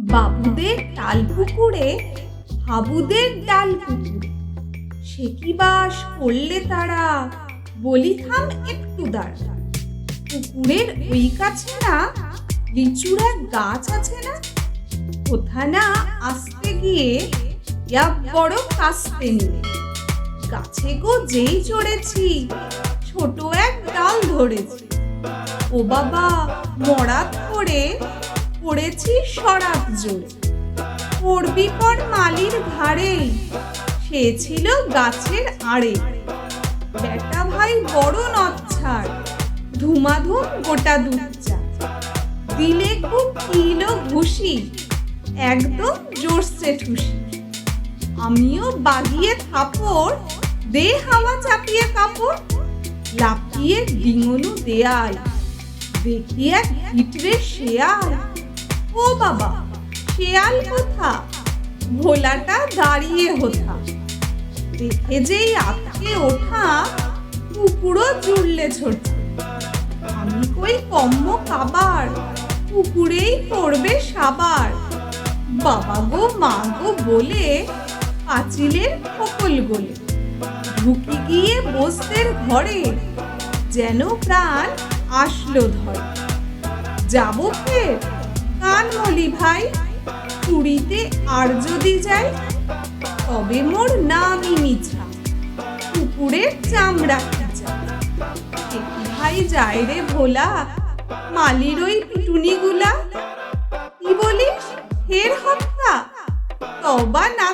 বাবুদের তাল পুকুরে, হাবুদের ডাল পুকুরে। সে কি বাস করলে তারা? বলি থাম একটু দাঁড়া। পুকুরের ওই কাছে না, লিচুর গাছ আছে না? কোথা না আসতে গিয়ে বড় কাস্তে নিয়ে। গাছে গো যেই চড়েছি, ছোট এক ডাল ধরেছি। ও বাবা মরাত করে পড়েছি সরাত জোরে পড়বি পর মালির ঘাড়ে। সে ছিল গাছের আড়ে। বেটা ভাই বড় নচ্ছার। ধুমাধুম গোটা দুচ্চা দিলে খুব কিলো ঘুষি একদম জোরসে ঠুসি। আমিও বাগিয়ে থাপড়, দে হাওয়া চাপিয়ে কাপড়, লাফিয়ে ডিঙলু দেয়াল। দেখি এক ভিতরে শেয়াল। ও বাবা, খেয়াল কোথা। ভোলাটা দাঁড়িয়ে হোথা দেখে যেই আটকে ওঠা, কুকুরও জুড়লে ছোটছে আমি কই কম্ম কাবার পুকুরেই পড়বে সাবার। বাবা গো, মা গো বলে, পাঁচিলের ফকল গোলে। ঢুকি গিয়ে বসতের ঘরে, যেন প্রাণ আসলো ধরে। যাব ফের? কান ভাই, পুরীতে আর যদি যাই, তবে মোর নামই মিছা কুকুরের চামড়া খিচা ভাই যায় রে ভোলা, মালির ওই পিটুনি গুলা কি বলিস, ফের হত্যা? তবা হত্যা